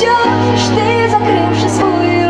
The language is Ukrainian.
що ж ти закривши свою.